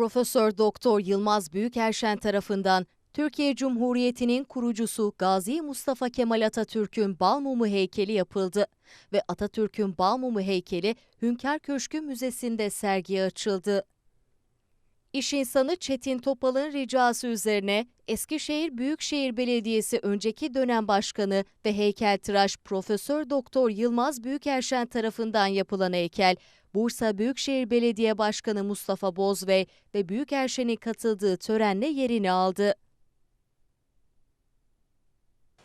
Profesör Doktor Yılmaz Büyükerşen tarafından Türkiye Cumhuriyeti'nin kurucusu Gazi Mustafa Kemal Atatürk'ün Balmumu heykeli yapıldı ve Atatürk'ün Balmumu heykeli Hünkar Köşkü Müzesi'nde sergiye açıldı. İş insanı Çetin Topal'ın ricası üzerine Eskişehir Büyükşehir Belediyesi önceki dönem başkanı ve heykeltıraş Profesör Doktor Yılmaz Büyükerşen tarafından yapılan heykel Bursa Büyükşehir Belediye Başkanı Mustafa Bozbey ve Büyükerşen'in katıldığı törenle yerini aldı.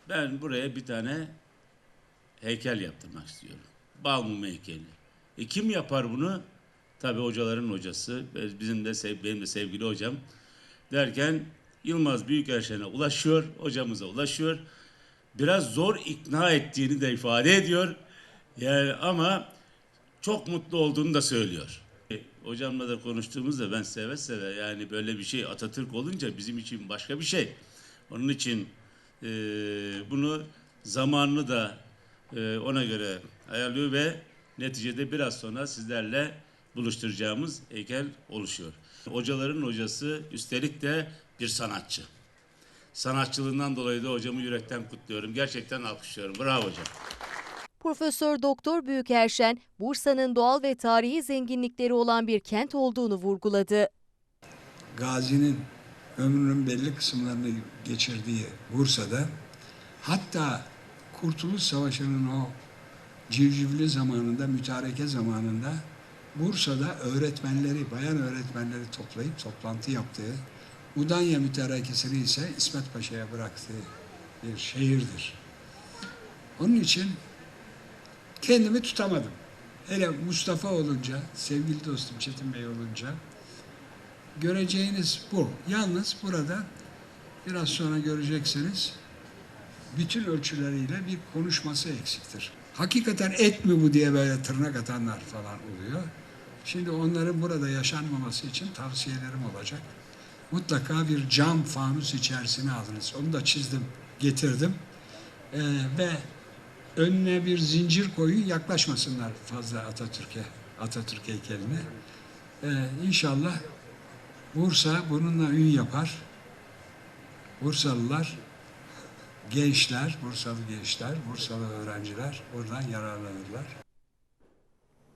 Ben buraya bir tane heykel yaptırmak istiyorum. Balmum heykeli. E kim yapar bunu? Tabii hocaların hocası, ve bizim de benim de sevgili hocam. Derken Yılmaz Büyükerşen'e ulaşıyor, hocamıza ulaşıyor. Biraz zor ikna ettiğini de ifade ediyor. Yani ama çok mutlu olduğunu da söylüyor. E, Hocamla da konuştuğumuzda ben seve seve yani böyle bir şey Atatürk olunca bizim için başka bir şey. Onun için e, bunu zamanını da e, ona göre ayarlıyor ve neticede biraz sonra sizlerle buluşturacağımız heykel oluşuyor. Hocaların hocası üstelik de bir sanatçı. Sanatçılığından dolayı da hocamı yürekten kutluyorum. Gerçekten alkışlıyorum. Bravo hocam. Profesör Doktor Büyükerşen, Bursa'nın doğal ve tarihi zenginlikleri olan bir kent olduğunu vurguladı. Gazi'nin ömrünün belli kısımlarını geçirdiği Bursa'da hatta Kurtuluş Savaşı'nın o civcivli zamanında, mütareke zamanında Bursa'da öğretmenleri, bayan öğretmenleri toplayıp toplantı yaptığı, Udanya mütarekesini ise İsmet Paşa'ya bıraktığı bir şehirdir. Onun için kendimi tutamadım. Hele Mustafa olunca, sevgili dostum Çetin Bey olunca göreceğiniz bu. Yalnız burada biraz sonra göreceksiniz bütün ölçüleriyle bir konuşması eksiktir. Hakikaten et mi bu diye böyle tırnak atanlar falan oluyor. Şimdi onların burada yaşanmaması için tavsiyelerim olacak. Mutlaka bir cam fanus içerisine alınız. Onu da çizdim, getirdim. Ee, ve önüne bir zincir koyun yaklaşmasınlar fazla Atatürk'e, Atatürk heykeline. Ee, inşallah Bursa bununla ün yapar. Bursalılar, gençler, Bursalı gençler, Bursalı öğrenciler buradan yararlanırlar.